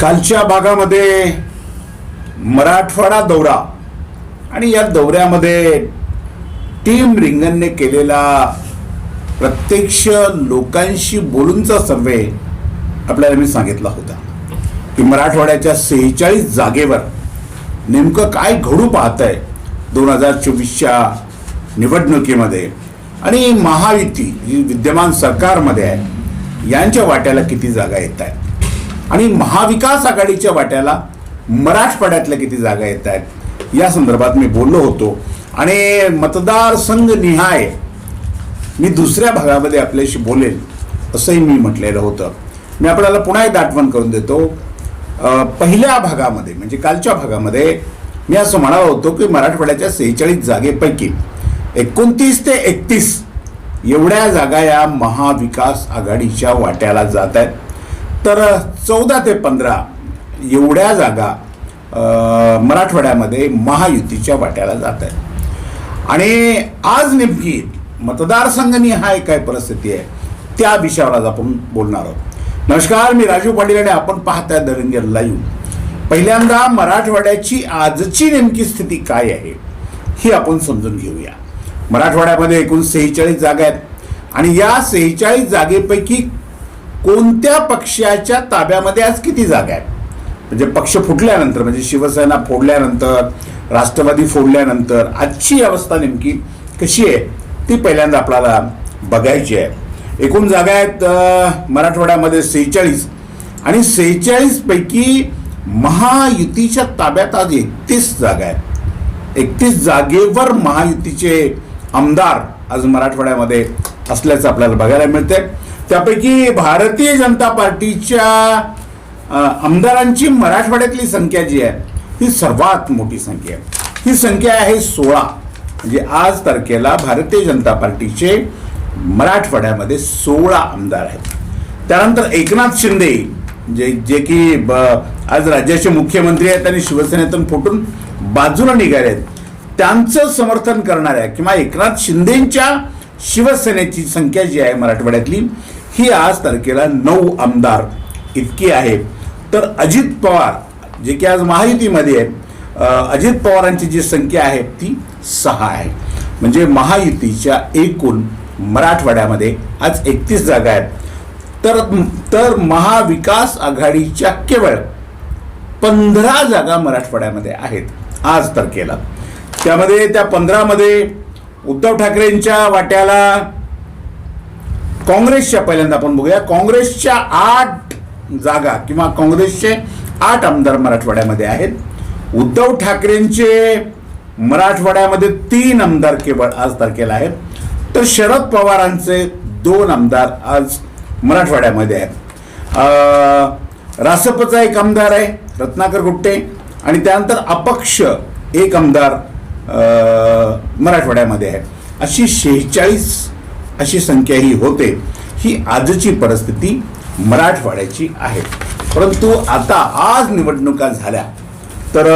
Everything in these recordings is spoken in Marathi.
कालच्या भागामध्ये मराठवाडा दौरा. आणि या दौऱ्यामध्ये टीम रिंगणने केलेला प्रत्यक्ष लोकांशी बोलूनचा सर्वे आपल्याला मी सांगितला होता. की मराठवाड्याच्या सेहेचाळीस जागेवर नेमकं काय घडू पाहत आहे दोन हजार चोवीसच्या निवडणुकीमध्ये? आणि महायुती जी विद्यमान सरकारमध्ये आहे यांच्या वाट्याला किती जागा येत आहेत आणि महाविकास आघाडीच्या वाट्याला मराठवाड्यातल्या किती जागा येत आहेत या संदर्भात मी बोललो होतो. आणि मतदारसंघ निहाय मी दुसऱ्या भागामध्ये आपल्याशी बोलेल असंही मी म्हटलेलं होतं. मी आपल्याला पुन्हा एकदा आठवण करून देतो पहिल्या भागामध्ये म्हणजे कालच्या भागामध्ये मी असं म्हणालो होतो की मराठवाड्याच्या सेहेचाळीस जागेपैकी एकोणतीस ते एकतीस एवढ्या जागा या महाविकास आघाडीच्या वाट्याला जात आहेत. तर चौदा ते पंधरा एवढ्या जागा मराठवाड्यामध्ये महायुतीच्या वाट्याला जात आहेत. आणि आज नेमकी मतदारसंघनिहाय काय परिस्थिती आहे त्या विषयावर आज आपण बोलणार आहोत. नमस्कार मी राजू पाटील आणि आपण पाहताय दरंगे लाईव्ह. पहिल्यांदा मराठवाड्याची आजची नेमकी स्थिती काय आहे ही आपण समजून घेऊया. मराठवाड्यामध्ये एकूण सेहेचाळीस जागा आहेत आणि या सेहेचाळीस जागेपैकी कोणत्या पक्षाच्या ताब्यामध्ये आज किती जागा आहेत? म्हणजे पक्ष फुटल्यानंतर म्हणजे शिवसेना फोडल्यानंतर राष्ट्रवादी फोडल्यानंतर आजची अवस्था नेमकी कशी आहे ती पहिल्यांदा आपल्याला बघायची आहे. एकूण जागा आहेत मराठवाड्यामध्ये सेहेचाळीस. आणि सेहेचाळीसपैकी महायुतीच्या ताब्यात आज एकतीस जागा आहेत. एकतीस जागेवर महायुतीचे आमदार आज मराठवाड्यामध्ये असल्याचं आपल्याला बघायला मिळते त्यापैकी भारतीय जनता पार्टीच्या आमदारांची मराठवाड्यातली संख्या जी आहे ही सर्वात मोठी संख्या आहे. ही संख्या आहे सोळा. म्हणजे आज तारखेला भारतीय जनता पार्टीचे मराठवाड्यामध्ये सोळा आमदार आहेत. त्यानंतर एकनाथ शिंदे जे जे की ब आज राज्याचे मुख्यमंत्री आहेत आणि शिवसेनेतून फुटून बाजूला निघाले आहेत. त्यांचं समर्थन करणाऱ्या किंवा एकनाथ शिंदेंच्या शिवसेनेची संख्या जी आहे मराठवाड्यातली ही आज तारखेला नऊ आमदार इतकी आहे. तर अजित पवार जे की आज महायुतीमध्ये आहेत अजित पवारांची जी संख्या आहे ती सहा आहे. म्हणजे महायुतीच्या एकूण मराठवाड्यामध्ये आज एकतीस जागा आहेत. तर तर महाविकास आघाडीच्या केवळ पंधरा जागा मराठवाड्यामध्ये आहेत आज तारखेला. त्यामध्ये त्या पंधरामध्ये उद्धव ठाकरेंच्या वाट्याला काँग्रेसच्या पहिल्यांदा आपण बघूया. काँग्रेसच्या आठ जागा किंवा काँग्रेसचे आठ आमदार मराठवाड्यामध्ये आहेत. उद्धव ठाकरेंचे मराठवाड्यामध्ये तीन आमदार केवळ आज तारखेला आहेत. तर शरद पवारांचे दोन आमदार आज मराठवाड्यामध्ये आहेत. रासपचा एक आमदार आहे रत्नाकर गुट्टे आणि त्यानंतर अपक्ष एक आमदार मराठवाड्यामध्ये आहे अशी शेहेचाळीस अशी संख्या ही होते. ही आजची परिस्थिती मराठवाड्याची आहे. परंतु आता आज निवडणुका झाल्या. तर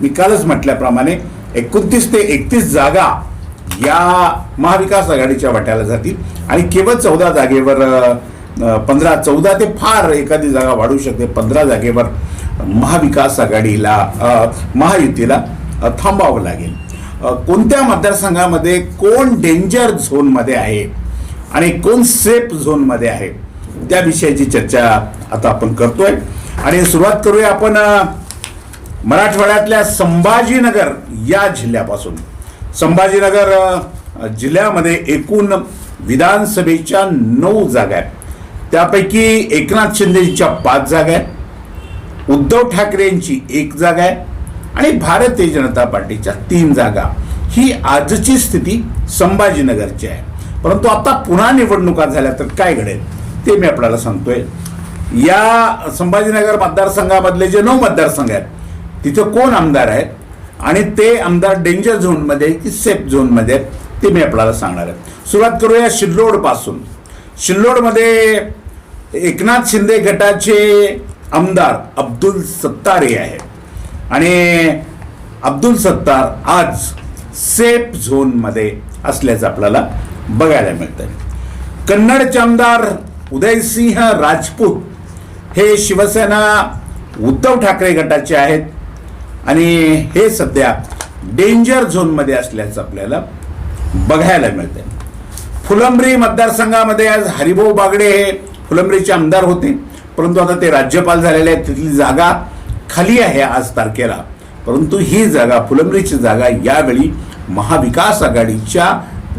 मी कालच म्हटल्याप्रमाणे एकोणतीस ते एकतीस जागा या महाविकास आघाडीच्या वाट्याला जातील. आणि केवळ चौदा जागेवर पंधरा चौदा ते फार एखादी जागा वाढू शकते. पंधरा जागेवर महाविकास आघाडीला महायुतीला थांबावं लागेल. कोणत्या मतदारसंघामध्ये कोण डेंजर झोनमध्ये आहे? आणि कोण सेफ झोनमध्ये आहे त्या विषयाची चर्चा आता आपण करतोय. आणि सुरुवात करूया आपण मराठवाड्यातल्या संभाजीनगर या जिल्ह्यापासून. संभाजीनगर जिल्ह्यामध्ये एकूण विधानसभेच्या नऊ जागा आहेत. त्यापैकी एकनाथ शिंदेच्या पाच जागा आहेत उद्धव ठाकरेंची एक जागा आहे आणि भारतीय जनता पार्टीच्या तीन जागा. ही आजची स्थिती संभाजीनगरची आहे. परंतु आता पुन्हा निवडणुका झाल्या तर काय घडेल ते मी आपल्याला सांगतोय. या संभाजीनगर मतदारसंघामधले जे नऊ मतदारसंघ आहेत तिथं कोण आमदार आहेत आणि ते आमदार डेंजर झोनमध्ये की सेफ झोनमध्ये आहेत ते मी आपल्याला सांगणार आहे. सुरुवात करूया शिल्लोडपासून. शिल्लोडमध्ये एकनाथ शिंदे गटाचे आमदार अब्दुल सत्तार हे आहेत. आणि अब्दुल सत्तार आज सेफ झोनमध्ये असल्याचं आपल्याला बघायला मिळतं कन्नडचे आमदार उदयसिंह राजपूत हे शिवसेना उद्धव ठाकरे गटाचे आहेत. आणि हे सध्या डेंजर झोनमध्ये असल्याचं आपल्याला बघायला मिळते फुलंब्री मतदारसंघामध्ये आज हरिभाऊ बागडे हे फुलंब्रीचे आमदार होते. परंतु आता ते राज्यपाल झालेले आहेत. तिथली जागा खाली आहे आज तारखेला. परंतु ही जागा फुलंब्रीची जागा यावेळी महाविकास आघाडीच्या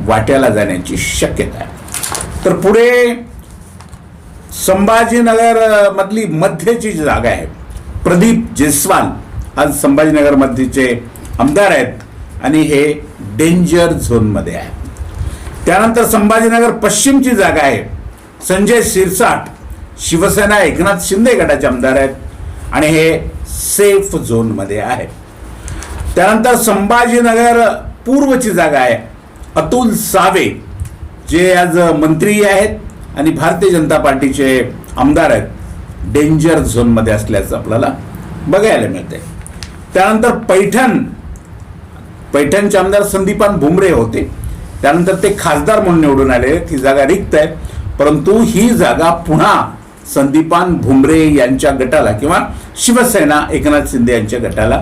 वाट्याला जाण्याची शक्यता आहे. तर पुढे संभाजीनगर मधली मध्यची जी जागा आहे प्रदीप जयस्वाल आज संभाजीनगर मध्यचे आमदार आहेत आणि हे डेंजर झोनमध्ये आहे. त्यानंतर संभाजीनगर पश्चिमची जागा आहे संजय शिरसाट शिवसेना एकनाथ शिंदे गटाचे आमदार आहेत आणि हे सेफ झोनमध्ये आहे. त्यानंतर संभाजीनगर पूर्वची जागा आहे अतुल सावे जे आज मंत्री आहेत आणि भारतीय जनता पार्टीचे आमदार आहेत डेंजर झोनमध्ये असल्याचं आपल्याला बघायला मिळते त्यानंतर पैठण पैठणचे आमदार संदीपान भुमरे होते. त्यानंतर ते खासदार म्हणून निवडून आले ती जागा रिक्त आहे. परंतु ही जागा पुन्हा संदीपान भुमरे यांच्या गटाला किंवा शिवसेना एकनाथ शिंदे यांच्या गटाला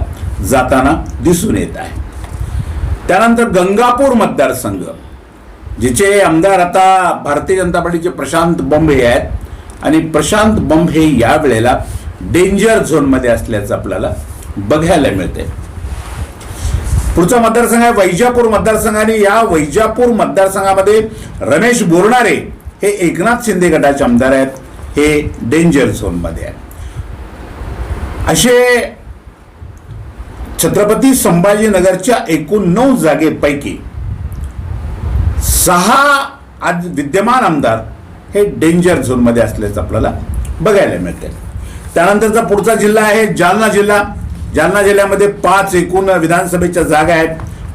जाताना दिसून येत आहे. त्यानंतर गंगापूर मतदारसंघ जिचे आमदार आता भारतीय जनता पार्टीचे प्रशांत बंबे आहेत. आणि प्रशांत बंबे या वेळेला डेंजर झोनमध्ये असल्याचं आपल्याला बघायला मिळते पुढचा मतदारसंघ आहे वैजापूर मतदारसंघ आणि या वैजापूर मतदारसंघामध्ये रमेश बोरणारे हे एकनाथ शिंदे गटाचे आमदार आहेत. हे डेंजर झोनमध्ये आहे असे छत्रपती संभाजीनगरच्या एकूण नऊ जागेपैकी सहा आज विद्यमान आमदार हे डेंजर झोनमध्ये असल्याचं आपल्याला बघायला मिळते त्यानंतरचा पुढचा जिल्हा आहे जालना जिल्हा. जालना जिल्ह्यामध्ये पाच एकूण विधानसभेच्या जागा आहेत.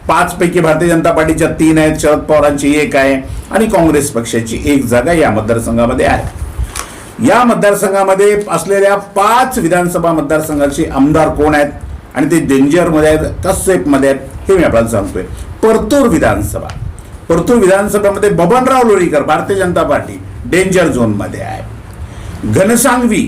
पाचपैकी भारतीय जनता पार्टीच्या तीन आहेत. शरद पवारांची एक आहे आणि काँग्रेस पक्षाची एक जागा या मतदारसंघामध्ये आहे. या मतदारसंघामध्ये असलेल्या पाच विधानसभा मतदारसंघाचे आमदार कोण आहेत? आणि ते डेंजरमध्ये आहेत का सेफमध्ये आहेत हे मी आपल्याला सांगतोय. परतूर विधानसभा. परतूर विधानसभेमध्ये बबनराव लोणीकर भारतीय जनता पार्टी डेंजर झोनमध्ये आहे. घनसांगवी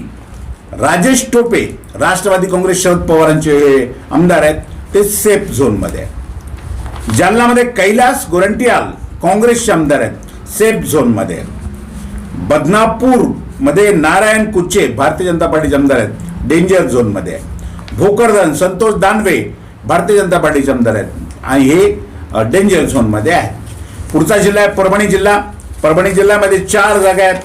राजेश टोपे राष्ट्रवादी काँग्रेस शरद पवारांचे आमदार आहेत ते सेफ झोनमध्ये आहेत. जालनामध्ये कैलास गोरंटियाल काँग्रेसचे आमदार आहेत सेफ झोनमध्ये आहेत. बदनापूरमध्ये नारायण कुच्चे भारतीय जनता पार्टीचे आमदार आहेत डेंजर झोनमध्ये आहे भोकरदन संतोष दानवे भारतीय जनता पार्टीचे आमदार आहेत. आणि हे डेंजर झोनमध्ये आहे पुढचा जिल्हा आहे परभणी जिल्हा. परभणी जिल्ह्यामध्ये चार जागा आहेत.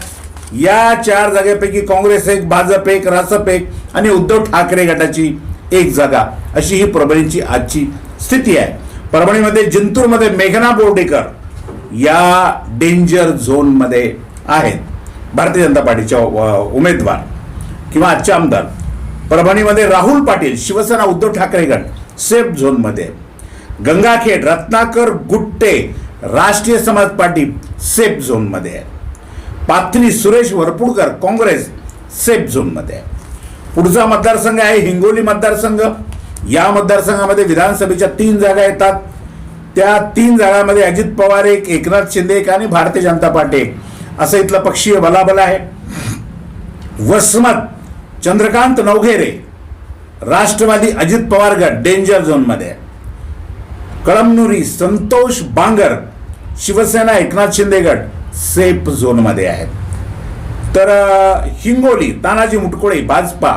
या चार जागेपैकी काँग्रेस एक भाजप एक रासप एक आणि उद्धव ठाकरे गटाची एक जागा. अशी ही परभणीची आजची स्थिती आहे. परभणीमध्ये जिंतूरमध्ये मेघना बोर्डेकर या डेंजर झोनमध्ये आहेत. भारतीय जनता पार्टीच्या उमेदवार किंवा आजचे आमदार. परभणीमध्ये राहुल पाटील शिवसेना उद्धव ठाकरे गट सेफ झोनमध्ये गंगाखेड रत्नाकर गुट्टे राष्ट्रीय समाज पार्टी सेफ झोनमध्ये आहे पाथरी सुरेश वरपुडकर काँग्रेस सेफ झोनमध्ये आहे पुढचा मतदारसंघ आहे हिंगोली मतदारसंघ. या मतदारसंघामध्ये विधानसभेच्या तीन जागा येतात. त्या तीन जागांमध्ये अजित पवार एक एकनाथ शिंदे एक आणि भारतीय जनता पार्टी एक. असं इथलं पक्षीय बलाबल आहे. वसमत चंद्रकांत नवघेरे राष्ट्रवादी अजित पवार गट डेंजर झोनमध्ये आहे. कळमनुरी संतोष बांगर शिवसेना एकनाथ शिंदे गट सेफ झोनमध्ये आहेत. तर हिंगोली तानाजी मुटकुळे भाजपा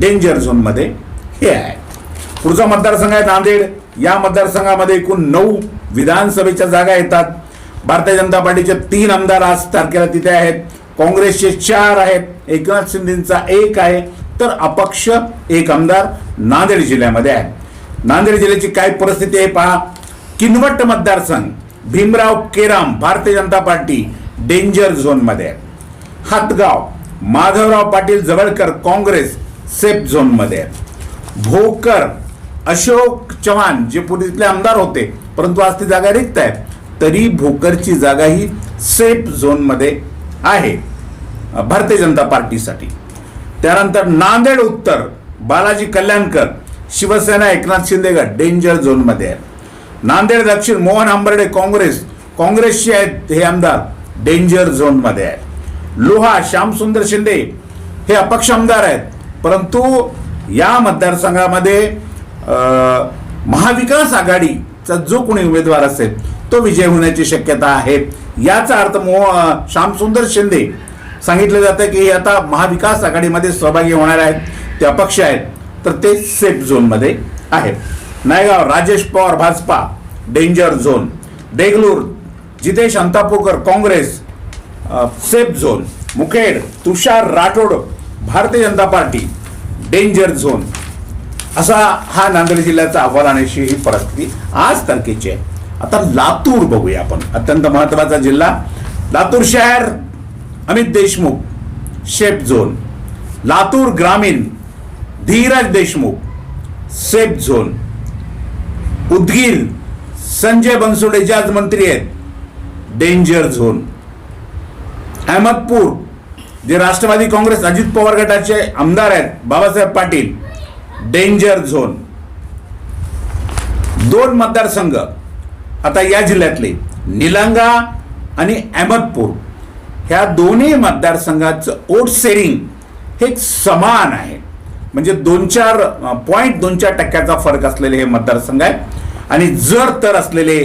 डेंजर झोनमध्ये हे आहे पुढचा मतदारसंघ आहे नांदेड. या मतदारसंघामध्ये एकूण नऊ विधानसभेच्या जागा येतात. भारतीय जनता पार्टीचे तीन आमदार आज तारखेला तिथे आहेत. काँग्रेसचे चार आहेत एकनाथ शिंदेचा एक आहे तर अपक्ष एक आमदार नांदेड जिल्ह्यामध्ये आहे. नांदेड जिल्ह्याची काय परिस्थिती आहे पहा. किनवट मतदारसंघ भीमराव केराम भारतीय जनता पार्टी डेंजर झोनमध्ये आहे. हातगाव माधवराव पाटील जवळकर काँग्रेस सेफ झोनमध्ये आहे. भोकर अशोक चव्हाण जे पूर्वीतले आमदार होते परंतु आज ती जागा रिक्त आहे. तरी भोकरची जागा ही सेफ झोनमध्ये आहे. भारतीय जनता पार्टीसाठी. त्यानंतर नांदेड उत्तर बालाजी कल्याणकर शिवसेना एकनाथ शिंदेगड डेंजर झोनमध्ये आहे नांदेड दक्षिण मोहन आंबर्डे काँग्रेस काँग्रेसचे आहेत हे आमदार डेंजर झोनमध्ये आहे लोहा श्यामसुंदर शिंदे हे अपक्ष आमदार आहेत. परंतु या मतदारसंघामध्ये महाविकास आघाडीचा जो कोणी उमेदवार असेल तो विजय होण्याची शक्यता आहे. याचा अर्थ मो श्यामसुंदर शिंदे सांगितलं जातं की हे आता महाविकास आघाडीमध्ये सहभागी होणार आहेत ते अपक्ष आहेत तर ते सेफ झोनमध्ये आहेत. Naigaon Rajesh Pawar Bhajpa danger zone Deglur Jitesh Antapurkar Congress safe zone Mukhed Tushar Rathod Bharatiya Janata Party danger zone असा हा नांदेड जिल्ह्याचा अहवाल आणण्याची ही परिस्थिती आज तारखेची आहे. आता लातूर बघूया आपण. अत्यंत महत्त्वाचा जिल्हा. लातूर शहर अमित देशमुख शेफ झोन. लातूर ग्रामीण धीरज देशमुख सेफ झोन. उदगीर संजय बनसोडे जे आज मंत्री आहेत डेंजर झोन. अहमदपूर जे राष्ट्रवादी काँग्रेस अजित पवार गटाचे आमदार आहेत बाबासाहेब पाटील डेंजर झोन. दोन मतदारसंघ आता या जिल्ह्यातले निलंगा आणि अहमदपूर. ह्या दोन्ही मतदारसंघाचं वोट शेअरिंग हे समान आहे. म्हणजे दोन चार पॉईंट दोन चार टक्क्याचा फरक असलेले हे मतदारसंघ आहेत. आणि जर तर असलेले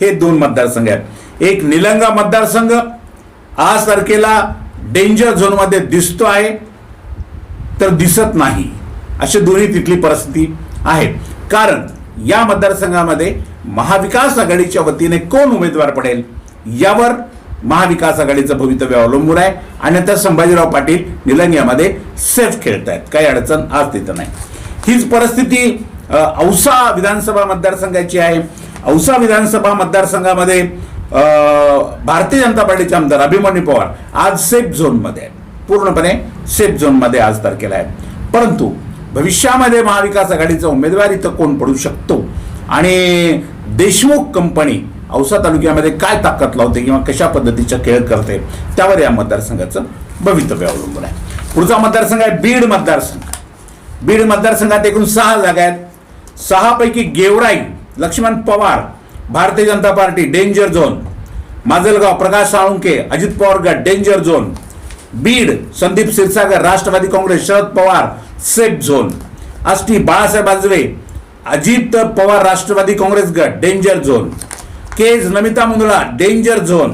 हे दोन मतदारसंघ आहेत. एक निलंगा मतदारसंघ आज तारखेला डेंजर झोनमध्ये दिसतो आहे तर दिसत नाही. अशी दोन्ही तिथली परिस्थिती आहे. कारण या मतदारसंघामध्ये महाविकास आघाडीच्या वतीने कोण उमेदवार पडेल? यावर महाविकास आघाडीचं भवितव्य अवलंबून आहे. आणि आता संभाजीराव पाटील निलंग्यामध्ये सेफ खेळत आहेत काही अडचण आज तिथं नाही. हीच परिस्थिती औसा विधानसभा मतदारसंघाची आहे. औसा विधानसभा मतदारसंघामध्ये भारतीय जनता पार्टीचे आमदार अभिमन्यू पवार आज सेफ झोनमध्ये आहेत. पूर्णपणे सेफ झोनमध्ये आज तारखेला आहेत परंतु भविष्यामध्ये महाविकास आघाडीचा उमेदवार इथं कोण पडू शकतो? आणि देशमुख कंपनी औसा तालुक्यामध्ये काय ताकद लावते किंवा कशा पद्धतीचा खेळ करते त्यावर या मतदारसंघाचं भवितव्य अवलंबून आहे. पुढचा मतदारसंघ आहे बीड मतदारसंघ. बीड मतदारसंघात एकूण सहा जागा आहेत. सहापैकी Georai Laxman Pawar Bharatiya Janata Party danger zone. Majalgaon Prakash Salunke Ajit Pawar गट danger zone. Beed Sandeep Kshirsagar Rashtravadi Congress Sharad Pawar safe zone. Ashti Balasaheb Ajbe Ajit Pawar Rashtravadi Congress गट danger zone. Kej Namita Mundada danger zone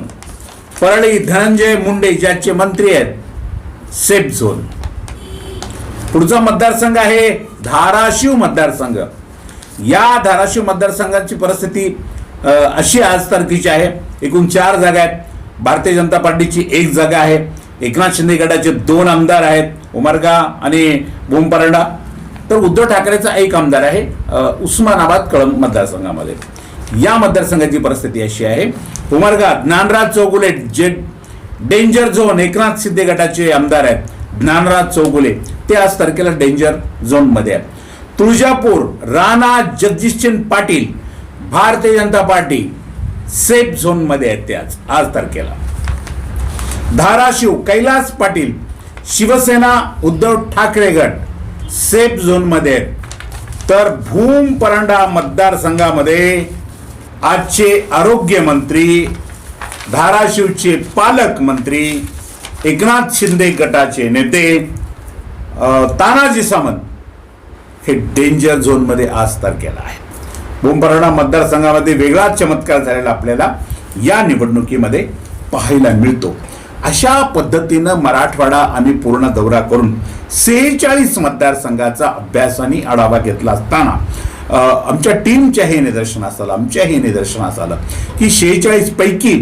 Parli Dhananjay Munde ज्याचे मंत्री आहेत सेफ झोन पुढचा मतदारसंघ आहे धाराशिव मतदारसंघ. या धाराशिव मतदारसंघाची परिस्थिती अशी आज तारखेची आहे. एकूण चार जागा आहेत. भारतीय जनता पार्टीची एक जागा आहे. एकनाथ शिंदे गटाचे दोन आमदार आहेत उमरगा आणि बोमपरंडा. तर उद्धव ठाकरेचा एक आमदार आहे उस्मानाबाद कळंब मतदारसंघामध्ये. या मतदारसंघाची परिस्थिती अशी आहे. उमरगा ज्ञानराज चौगुले जे डेंजर झोन एकनाथ शिंदे गटाचे आमदार आहेत. ज्ञानराज चौगुले ते आज तारखेला डेंजर झोनमध्ये आहेत. तुळजापूर राणा जगदीशचंद पाटील भारतीय जनता पार्टी सेफ झोनमध्ये आहेत ते आज आज तारखेला. धाराशिव कैलास पाटील शिवसेना उद्धव ठाकरे गट सेफ झोनमध्ये आहेत. तर भूम परंडा मतदारसंघामध्ये आजचे आरोग्यमंत्री धाराशिवचे पालकमंत्री एकनाथ शिंदे गटाचे नेते तानाजी सामंत हे डेंजर झोनमध्ये आज तर केला आहे बोंबराडा मतदारसंघामध्ये वेगळाच चमत्कार झालेला आपल्याला या निवडणुकीमध्ये पाहायला मिळतो. अशा पद्धतीनं मराठवाडा आम्ही पूर्ण दौरा करून सेहेचाळीस मतदारसंघाचा अभ्यास आणि आढावा घेतला असताना आमच्या टीमच्या हे निदर्शनास आलं आमच्या हे निदर्शनास आलं. की शेहेचाळीसपैकी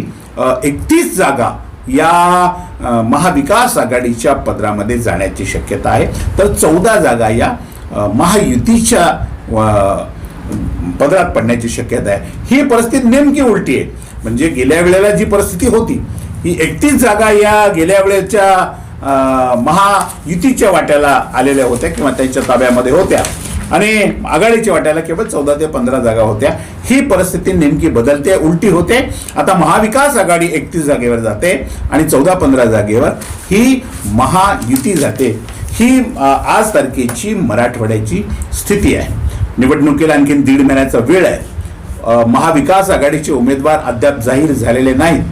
एकतीस जागा या महाविकास आघाडीच्या पदरामध्ये जाण्याची शक्यता आहे. तर चौदा जागा या महायुतीच्या पदरात पडण्याची शक्यता आहे. ही परिस्थिती नेमकी उलटी आहे. म्हणजे गेल्या वेळेला जी परिस्थिती होती ही एकतीस जागा या गेल्या वेळेच्या महायुतीच्या वाट्याला आलेल्या होत्या किंवा त्यांच्या ताब्यामध्ये होत्या. आणि आघाडीच्या वाट्याला केवळ चौदा ते पंधरा जागा होत्या. ही परिस्थिती नेमकी बदलते उलटी होते. आता महाविकास आघाडी एकतीस जागेवर जाते आणि चौदा पंधरा जागेवर ही महायुती जाते. ही आज तारखेची मराठवाड्याची स्थिती आहे. निवडणुकीला आणखीन दीड महिन्याचा वेळ आहे. महाविकास आघाडीचे उमेदवार अद्याप जाहीर झालेले नाहीत.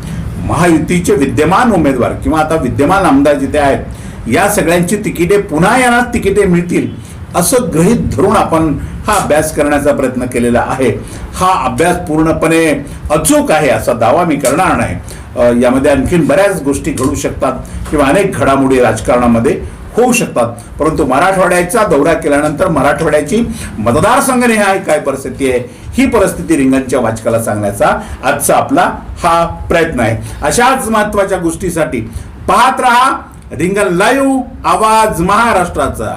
महायुतीचे विद्यमान उमेदवार किंवा आता विद्यमान आमदार जिथे आहेत या सगळ्यांची तिकिटे पुन्हा यांना तिकिटे मिळतील. असं गृहीत धरून आपण हा अभ्यास करण्याचा प्रयत्न केलेला आहे. हा अभ्यास पूर्णपणे अचूक आहे असा दावा मी करणार नाही. यामध्ये आणखीन बऱ्याच गोष्टी घडू शकतात किंवा अनेक घडामोडी राजकारणामध्ये होऊ शकतात. परंतु मराठवाड्याचा दौरा केल्यानंतर मराठवाड्याची मतदारसंघनिहाय काय परिस्थिती आहे? ही परिस्थिती रिंगणच्या वाचकाला सांगण्याचा आजचा आपला हा प्रयत्न आहे. अशाच महत्त्वाच्या गोष्टीसाठी पाहत रहा रिंगण लाईव्ह आवाज महाराष्ट्राचा.